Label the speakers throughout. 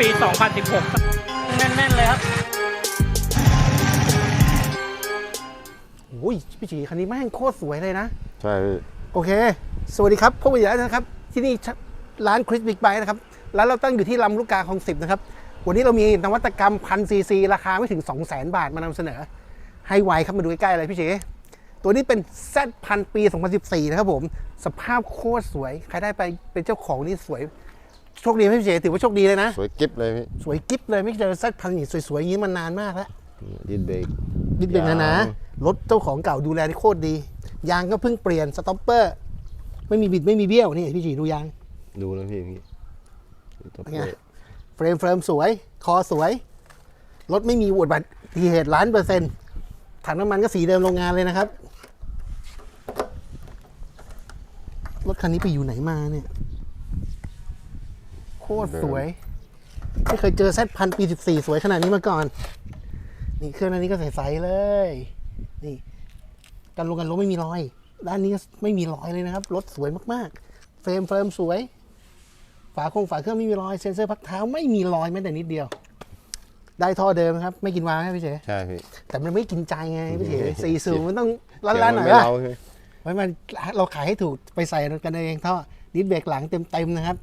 Speaker 1: ปี 2016 แน่น ๆ เลยครับ
Speaker 2: โอ้ยพี่จีคันนี้แม่งโคตรสวยเลยนะ
Speaker 3: ใช่พี่
Speaker 2: โอเค สวัสดีครับพบกันอีกแล้วนะครับ ที่นี่ร้านคริสบิ๊กไบนะครับ ร้านเราตั้งอยู่ที่ลำลูกกาคลองสิบนะครับ วันนี้เรามีนวัตกรรมพันซีซีราคาไม่ถึง 2 0 0 0 0 0 บาทมานำเสนอ ให้ไวครับมาดูใกล้ๆเลยพี่เฉตัวนี้เป็น Z พันปี 2014 นะครับผม สภาพโคตรสวย ใครได้ไปเป็นเจ้าของนี่สวย โชคดีไหมพี่เฉถือว่าโชคดีเลยนะ
Speaker 3: สวยกิ๊บเลยพี่
Speaker 2: สวยกิ๊บเลยไม่เจอ Z พันนี่สวยๆอย่างนี้มานานมากแล้ว
Speaker 3: ดินเบรก
Speaker 2: นิดเดียวนะนะ
Speaker 3: ยาง
Speaker 2: รถเจ้าของเก่าดูแลได้โคตรดี ยางก็เพิ่งเปลี่ยนสต็อปเปอร์ ไม่มีบิดไม่มีเบี้ยวนี่พี่จีดูยาง
Speaker 3: ดูแล้วพี่พี่ดูตัว
Speaker 2: เป็นไง
Speaker 3: เป๊ะ
Speaker 2: เฟรมเฟรมสวย คอสวย รถไม่มีอุบัติเหตุล้านเปอร์เซ็นต์ถังน้ำมันก็สีเดิมโรงงานเลยนะครับ รถคันนี้ไปอยู่ไหนมาเนี่ยโค ตรสวย ไม่เคยเจอแซดพันปีสิบสี่สวยขนาดนี้มาก่อน นี่เครื่องอันนี้ก็ใสๆเลย นี่กันลงกันลงไม่มีรอย ด้านนี้ก็ไม่มีรอยเลยนะครับ รถสวยมากๆ เฟรมเฟรมสวย ฝาโครงฝาเครื่องไม่มีรอย เซ็นเซอร์พักเท้าไม่มีรอยแม้แต่นิดเดียว ได้ท่อเดิมครับ ไม่กินวาล์วใช่ไหมพี่เฉ
Speaker 3: ใช่พี่
Speaker 2: แต่มันไม่กินใจไงพี่เฉสี่สูงมันต้อง
Speaker 3: เสียง
Speaker 2: ล้านๆห
Speaker 3: มั
Speaker 2: น่อย
Speaker 3: ไม่
Speaker 2: ว่า
Speaker 3: เล้าใช่ไหม
Speaker 2: ไว้มันเราขายให้ถูกไปใส่กันเองท่อดิสเบรกหลังเต็มๆนะครับ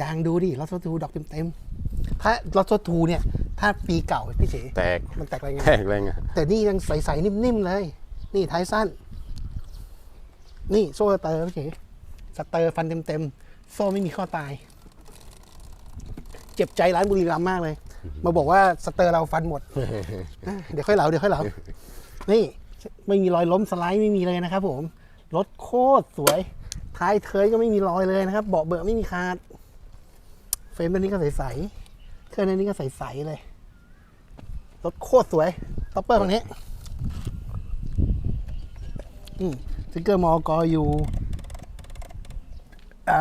Speaker 2: ยางดูดิลอสทูดอกเต็มๆถ้าลอสทูเนี่ย ถ้าปีเก่าพี่เฉ
Speaker 3: แตก
Speaker 2: มันแตกอะไรไง
Speaker 3: แตกเลยไง
Speaker 2: แต่นี่ยังใสๆนิ่มๆเลย นี่ท้ายสั้น นี่โซ่สเตอร์พี่เฉสเตอร์ฟันเต็มๆโซ่ไม่มีข้อตาย เจ็บใจร้านบุรีรัมย์มากเลย มาบอกว่าสเตอร์เราฟันหมดเดี๋ยวค่อยเหลาเดี๋ยวค่อยเหลานี่ไม่มีรอยล้มสไลด์ไม่มีเลยนะครับผมรถโคตรสวยท้ายเทยก็ไม่มีรอยเลยนะครับ เบาะเบอะไม่มีขาด เฟรมตัวนี้ก็ใสๆเครื่องตัวนี้ก็ใสๆเลยรถโคตรสวยท็อปเปอร์ฝั่งนี้อืมสติ๊กเกอร์มอกออยู่อ่า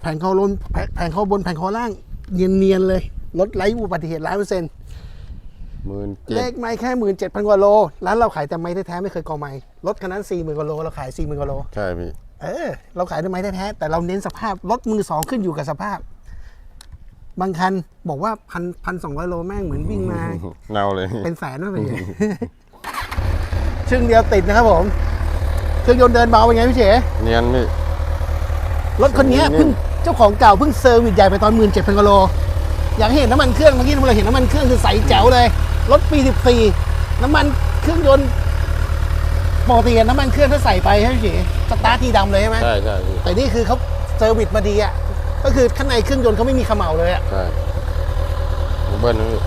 Speaker 2: แผงเข้าลนแผงแผงเข้าบนแผงเข้าล่าง เนียนๆเลยรถไร้อุบัติเหตุร้อยเปอร์เซ็นต์
Speaker 3: หมื่นเจ็
Speaker 2: เล
Speaker 3: ด
Speaker 2: ขไม่แค่หมื่นเจ็ดพันกว่าโล ร้านเราขายแต่ไม้แท้ๆไม่เคยกอไม้รถคันนั้นสี่หมื่นกว่าโล เราขายสี่หมื่นกว่าโล
Speaker 3: ใช่พี่
Speaker 2: เออ เราขายด้วยไม้แท้ๆแต่เราเน้นสภาพรถมือสองขึ้นอยู่กับสภาพ บางคันบอกว่าพันพันสองร้อยโลแม่งเหมือนวิ่งมา
Speaker 3: เน่าเลย
Speaker 2: เป็นแสนว่าเป็นไงชึ่งเดียวติดนะครับผมเครื่องยนต์เดินเบาเป็นไงพี่เฉ
Speaker 3: เนียนพี่
Speaker 2: รถคนเนี้ย
Speaker 3: นี่
Speaker 2: เพิ่งเจ้าของเก่าเพิ่งเซอร์วิสใหญ่ไปตอนหมื่นเจ็ดพันกิโลอยากให้เห็นน้ำมันเครื่องเมื่อกี้เราเห็นน้ำมันเครื่องคือใสแจ๋วเลยรถปี14น้ำมันเครื่องยนต์ปกติน้ำมันเครื่องถ้าใส่ไปใช่ไหมพี่เฉสตาร์ททีดำเลยใช่ไหม
Speaker 3: ใช่ใช่พี่
Speaker 2: แต่นี่คือเขาเซอร์วิสมาดีอะ ก็คือข้างในเครื่องยนต์เขาไม่มีเขม่าเลยอะ
Speaker 3: ใช่เบิ้ลนะพี่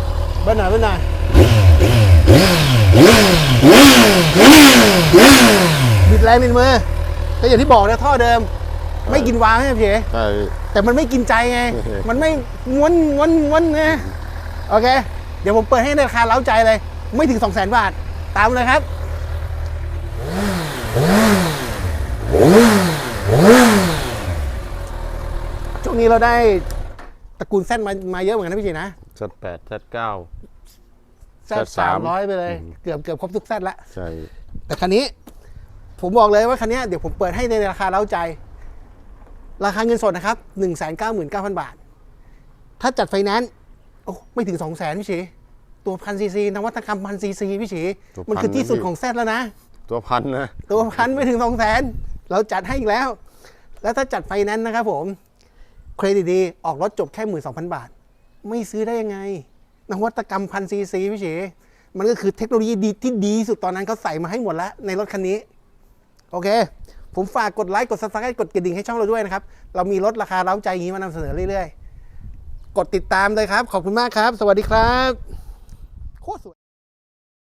Speaker 2: เบิ้ลหน่อยเบิ้ลหน่อยบิดแรงบิดมือก็อย่างที่บอกนะท่อเดิม ไม่กินวาล์วใช่ไหมพี่เฉ
Speaker 3: ใช่พี่
Speaker 2: แต่มันไม่กินใจไง มันไม่ม้วนม้วนม้วนไงโอเค เดี๋ยวผมเปิดให้ในราคาเล้าใจเลย ไม่ถึง2 0 0 0 0 0บาท ตามเลยครับ ช่วงนี้ เราได้ตระกูลแซดมามาเยอะเหมือนกันนะพี่จีนะ
Speaker 3: ชัดแปดชัดเก้า
Speaker 2: แซด
Speaker 3: Z3
Speaker 2: สามร้อยไปเลยเกือบเกือบครบทุกแซดละ
Speaker 3: ใช่
Speaker 2: แต่คันนี้ ผมบอกเลยว่าคันนี้เดี๋ยวผมเปิดให้ในราคาเล้าใจ ราคาเงินสดนะครับ1 9 9 9 0 0 0บาท ถ้าจัดไฟแนนซ์โอ้ไม่ถึง2 0 0 0 0 0พี่ชีตัวพันซีซีนวัตกรรมพันซีซีพี่ชีมันคือที่สุดของแซดแล้วนะ
Speaker 3: ตัวพันนะ
Speaker 2: ตัวพันไม่ถึง2 0 0 0 0 0เราจัดให้อีกแล้ว แล้วถ้าจัดไฟแนนซ์นะครับผม เครดิตดีออกรถจบแค่12,000บาท ไม่ซื้อได้ยังไง นวัตกรรมพันซีซีพี่ชีมันก็คือเทคโนโลยีดีที่ดีสุดตอนนั้นเขาใส่มาให้หมดแล้วในรถคันนี้ โอเค ผมฝากกดไลค์กดซับสไครต์กดกระดิ่งให้ช่องเราด้วยนะครับ เรามีรถราคาเร้าใจอย่างนี้มานำเสนอเรื่อยๆ กดติดตามเลยครับ ขอบคุณมากครับ สวัสดีครับ โคตรสวย